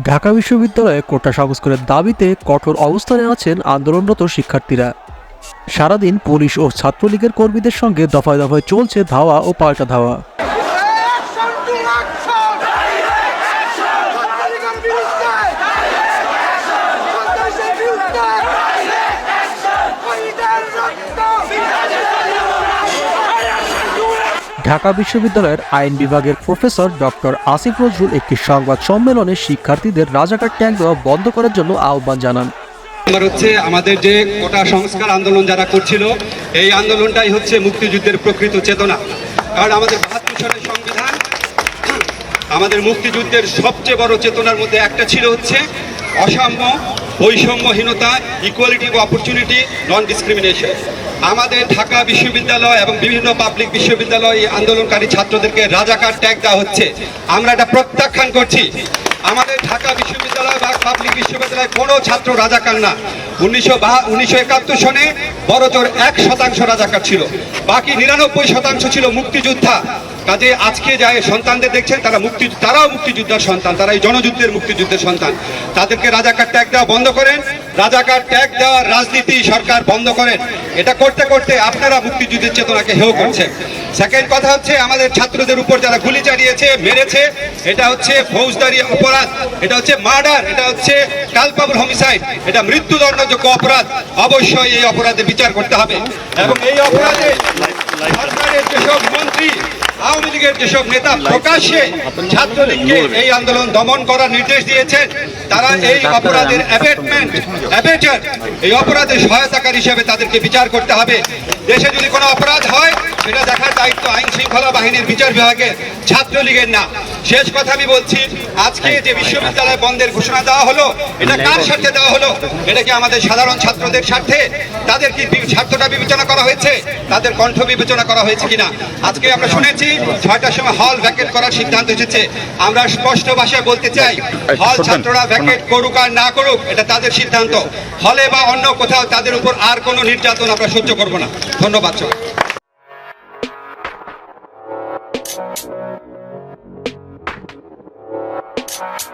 ঢাকা বিশ্ববিদ্যালয়ে কোটা সংস্কারের দাবিতে কঠোর অবস্থানে আছেন আন্দোলনরত শিক্ষার্থীরা। সারাদিন পুলিশ ও ছাত্রলীগের কর্মীদের সঙ্গে দফায় দফায় চলছে ধাওয়া ও পাল্টা ধাওয়া। ঢাকা বিশ্ববিদ্যালয়ের আইন বিভাগের প্রফেসর ডক্টর আসিফ নজরুল একটি সংবাদ সম্মেলনে শিক্ষার্থীদের রাজাকার ট্যাঙ্ক দেওয়া বন্ধ করার জন্য আহ্বান জানান। নাম্বার হচ্ছে আমাদের যে কোটা সংস্কার আন্দোলন যারা করছিল, এই আন্দোলনটাই হচ্ছে মুক্তিযুদ্ধের প্রকৃত চেতনা। কারণ আমাদের বাহাত্তর সালের সংবিধান, আমাদের মুক্তিযুদ্ধের সবচেয়ে বড় চেতনার মধ্যে একটা ছিল হচ্ছে অসাম্য, বৈষম্যহীনতা ইকুয়ালিটি অপরচুনিটি নন ডিসক্রিমিনেশন আমাদের ঢাকা বিশ্ববিদ্যালয় এবং বিভিন্ন পাবলিক বিশ্ববিদ্যালয় আন্দোলনকারী ছাত্রদেরকে রাজাকার ট্যাগ দেওয়া হচ্ছে। আমরা এটা প্রত্যাখ্যান করছি। আমাদের ঢাকা বিশ্ববিদ্যালয় বা পাবলিক বিশ্ববিদ্যালয় কোনো ছাত্র রাজাকার না। উনিশশো বা, উনিশশো একাত্তর সনে বড়জোর এক শতাংশ রাজাকার ছিল। বাকি নিরানব্বই শতাংশ ছিল মুক্তিযোদ্ধা। কাজে আজকে যায় সন্তানদের দেখছেন, তারা মুক্তি, তারাও মুক্তিযোদ্ধার সন্তান, তারা এই জনযুদ্ধের মুক্তিযুদ্ধের সন্তান। তাদেরকে রাজাকার ট্যাগ দেওয়া বন্ধ করেন। রাজাকার ট্যাগ দেওয়ার রাজনীতি সরকার বন্ধ করেন। এটা করতে করতে আপনারা মুক্তিযুদ্ধের চেতনাকে হেয় করছেন। সেকেন্ড কথা হচ্ছে, আমাদের ছাত্রদের উপর যারা গুলি চালিয়েছে, মেরেছে, এটা হচ্ছে ফৌজদারি অপরাধ, এটা হচ্ছে মার্ডার, এটা হচ্ছে কালপাবল হোমিসাইড এটা মৃত্যুদণ্ডযোগ্য অপরাধ। অবশ্যই এই অপরাধে বিচার করতে হবে। এবং এই অপরাধে সরকারের যেসব মন্ত্রী, আওয়ামী লীগের যেসব নেতা প্রকাশ্যে ছাত্রলীগকে এই আন্দোলন দমন করার নির্দেশ দিয়েছেন, তারা এই অপরাধের অ্যাবেটমেন্ট অ্যাবেটার এই অপরাধের সহায়তাকার হিসেবে তাদেরকে বিচার করতে হবে। দেশে যদি কোনো অপরাধ হয় সেটা দেখার দায়িত্ব আইন শৃঙ্খলা বাহিনীর বিচার বিভাগের ছাত্রলীগের না। শেষ কথা আমি বলছি আজকে যে বিশ্ববিদ্যালয় বন্ধের ঘোষণা দেওয়া হলো এটা কার স্বার্থে দেওয়া হলো? এটা কি আমাদের সাধারণ ছাত্রদের স্বার্থে? তাদের কি স্বার্থটা বিবেচনা করা হয়েছে? তাদের কণ্ঠ বিবেচনা করা হয়েছে কিনা? আজকে আমরা শুনেছি ছয়টার সময় হল ভ্যাকেট করার সিদ্ধান্ত এসেছে। আমরা স্পষ্ট ভাষায় বলতে চাই হল ছাত্ররা ভ্যাকেট করুক আর না করুক এটা তাদের সিদ্ধান্ত। হলে বা অন্য কোথাও তাদের উপর আর কোনো নির্যাতন আমরা সহ্য করব না। ধন্যবাদ সবাই Thank